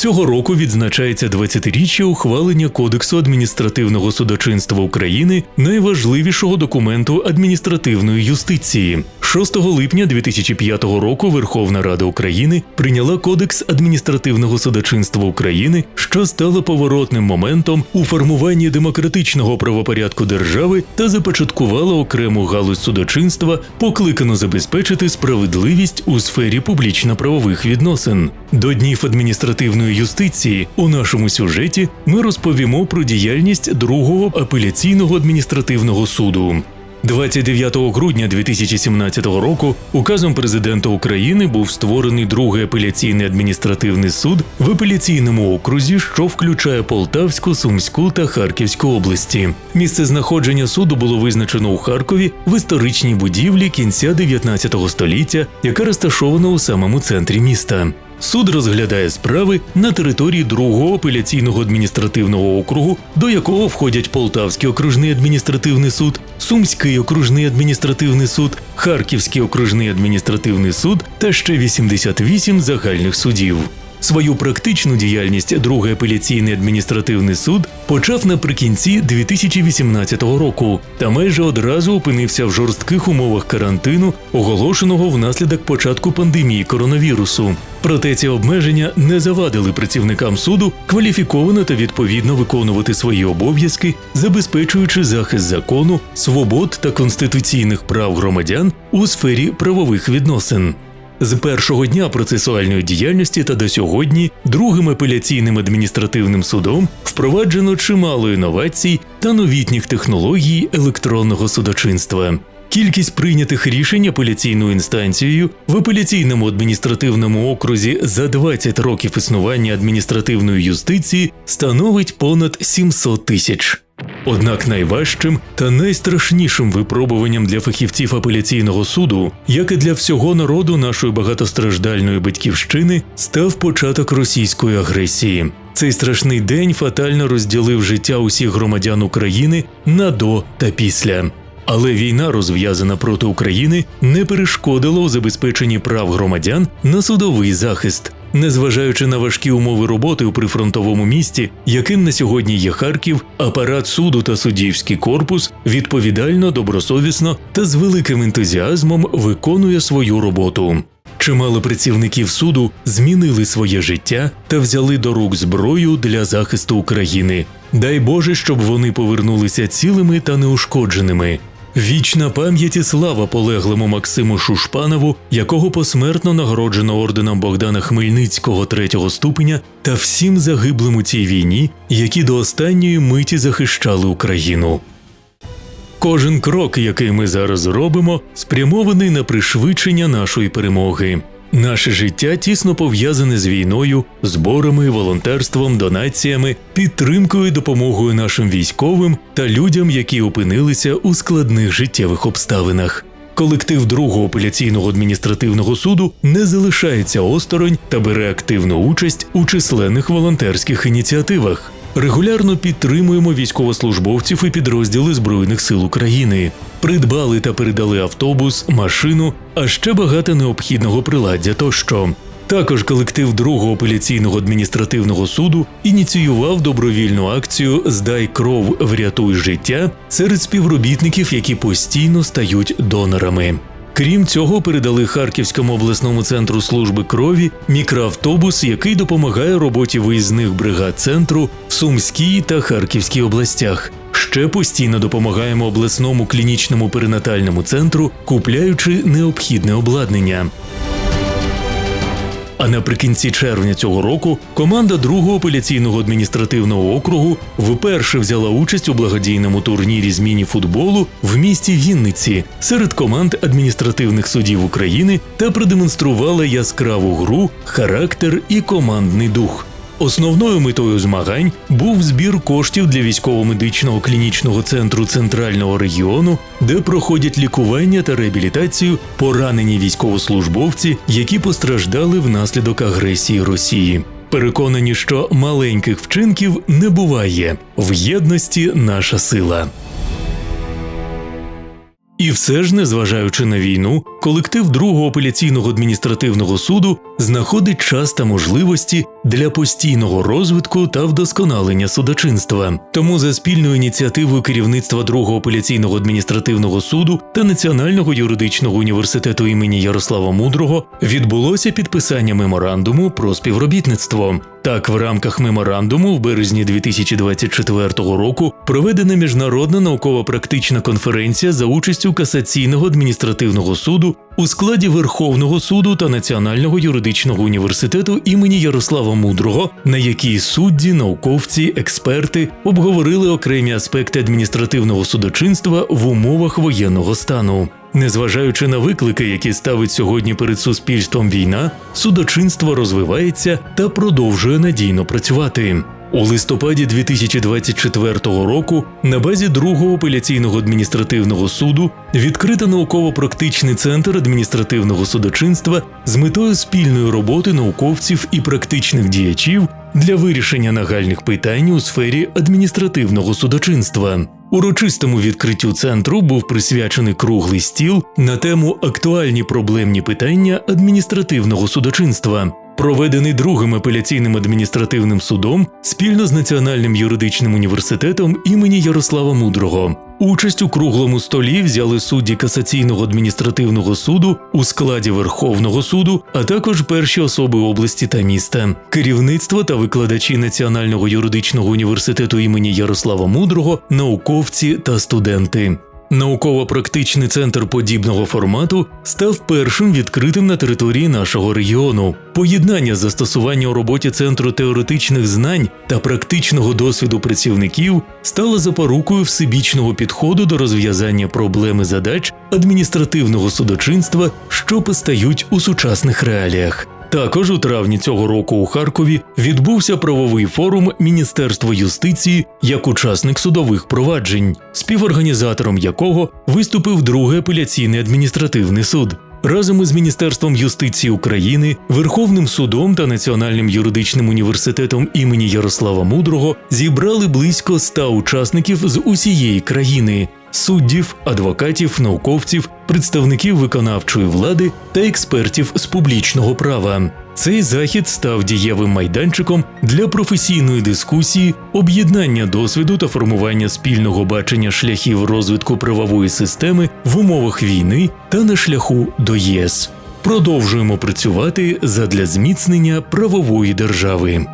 Цього року відзначається 20-річчя ухвалення Кодексу адміністративного судочинства України, найважливішого документу адміністративної юстиції. 6 липня 2005 року Верховна Рада України прийняла Кодекс адміністративного судочинства України, що стало поворотним моментом у формуванні демократичного правопорядку держави та започаткувала окрему галузь судочинства, покликану забезпечити справедливість у сфері публічно-правових відносин. До днів адміністративної юстиції у нашому сюжеті ми розповімо про діяльність другого апеляційного адміністративного суду. 29 грудня 2017 року указом президента України був створений другий апеляційний адміністративний суд в апеляційному окрузі, що включає Полтавську, Сумську та Харківську області. Місце знаходження суду було визначено у Харкові в історичній будівлі кінця 19 століття, яка розташована у самому центрі міста. Суд розглядає справи на території другого апеляційного адміністративного округу, до якого входять Полтавський окружний адміністративний суд, Сумський окружний адміністративний суд, Харківський окружний адміністративний суд та ще 88 загальних судів. Свою практичну діяльність другий апеляційний адміністративний суд почав наприкінці 2018 року та майже одразу опинився в жорстких умовах карантину, оголошеного внаслідок початку пандемії коронавірусу. Проте ці обмеження не завадили працівникам суду кваліфіковано та відповідно виконувати свої обов'язки, забезпечуючи захист закону, свобод та конституційних прав громадян у сфері правових відносин. З першого дня процесуальної діяльності та до сьогодні другим апеляційним адміністративним судом впроваджено чимало інновацій та новітніх технологій електронного судочинства. Кількість прийнятих рішень апеляційною інстанцією в апеляційному адміністративному окрузі за 20 років існування адміністративної юстиції становить понад 700 тисяч. Однак найважчим та найстрашнішим випробуванням для фахівців апеляційного суду, як і для всього народу нашої багатостраждальної батьківщини, став початок російської агресії. Цей страшний день фатально розділив життя усіх громадян України на до та після. Але війна, розв'язана проти України, не перешкодила у забезпеченні прав громадян на судовий захист. Незважаючи на важкі умови роботи у прифронтовому місті, яким на сьогодні є Харків, апарат суду та суддівський корпус відповідально, добросовісно та з великим ентузіазмом виконує свою роботу. Чимало працівників суду змінили своє життя та взяли до рук зброю для захисту України. Дай Боже, щоб вони повернулися цілими та неушкодженими. Вічна пам'ять і слава полеглому Максиму Шушпанову, якого посмертно нагороджено орденом Богдана Хмельницького третього ступеня, та всім загиблим у цій війні, які до останньої миті захищали Україну. Кожен крок, який ми зараз робимо, спрямований на пришвидшення нашої перемоги. Наше життя тісно пов'язане з війною, зборами, волонтерством, донаціями, підтримкою допомогою нашим військовим та людям, які опинилися у складних життєвих обставинах. Колектив другого апеляційного адміністративного суду не залишається осторонь та бере активну участь у численних волонтерських ініціативах. Регулярно підтримуємо військовослужбовців і підрозділи Збройних сил України. Придбали та передали автобус, машину, а ще багато необхідного приладдя тощо. Також колектив другого апеляційного адміністративного суду ініціював добровільну акцію Здай кров, врятуй життя серед співробітників, які постійно стають донорами. Крім цього, передали Харківському обласному центру служби крові мікроавтобус, який допомагає роботі виїзних бригад центру в Сумській та Харківській областях. Ще постійно допомагаємо обласному клінічному перинатальному центру, купляючи необхідне обладнання. А наприкінці червня цього року команда другого апеляційного адміністративного округу вперше взяла участь у благодійному турнірі з міні-футболу в місті Вінниці серед команд адміністративних судів України та продемонструвала яскраву гру, характер і командний дух. Основною метою змагань був збір коштів для військово-медичного клінічного центру центрального регіону, де проходять лікування та реабілітацію поранені військовослужбовці, які постраждали внаслідок агресії Росії. Переконані, що маленьких вчинків не буває в єдності наша сила. І все ж, незважаючи на війну, колектив другого апеляційного адміністративного суду знаходить час та можливості для постійного розвитку та вдосконалення судочинства. Тому за спільною ініціативою керівництва другого апеляційного адміністративного суду та Національного юридичного університету імені Ярослава Мудрого відбулося підписання меморандуму про співробітництво. Так, в рамках меморандуму в березні 2024 року проведена міжнародна науково-практична конференція за участю касаційного адміністративного суду у складі Верховного суду та Національного юридичного університету імені Ярослава Мудрого, на якій судді, науковці, експерти обговорили окремі аспекти адміністративного судочинства в умовах воєнного стану. Незважаючи на виклики, які ставить сьогодні перед суспільством війна, судочинство розвивається та продовжує надійно працювати. У листопаді 2024 року на базі другого апеляційного адміністративного суду відкрито науково-практичний центр адміністративного судочинства з метою спільної роботи науковців і практичних діячів для вирішення нагальних питань у сфері адміністративного судочинства. Урочистому відкриттю центру був присвячений круглий стіл на тему актуальні проблемні питання адміністративного судочинства проведений другим апеляційним адміністративним судом спільно з Національним юридичним університетом імені Ярослава Мудрого. Участь у круглому столі взяли судді касаційного адміністративного суду у складі Верховного суду, а також перші особи області та міста, керівництво та викладачі Національного юридичного університету імені Ярослава Мудрого, науковці та студенти. Науково-практичний центр подібного формату став першим відкритим на території нашого регіону. Поєднання застосування у роботі центру теоретичних знань та практичного досвіду працівників стало запорукою всебічного підходу до розв'язання проблеми задач адміністративного судочинства, що постають у сучасних реаліях. Також у травні цього року у Харкові відбувся правовий форум Міністерства юстиції як учасник судових проваджень, співорганізатором якого виступив другий апеляційний адміністративний суд. Разом із Міністерством юстиції України, Верховним судом та Національним юридичним університетом імені Ярослава Мудрого зібрали близько ста учасників з усієї країни суддів, адвокатів, науковців, представників виконавчої влади та експертів з публічного права. Цей захід став дієвим майданчиком для професійної дискусії, об'єднання досвіду та формування спільного бачення шляхів розвитку правової системи в умовах війни та на шляху до ЄС. Продовжуємо працювати задля зміцнення правової держави.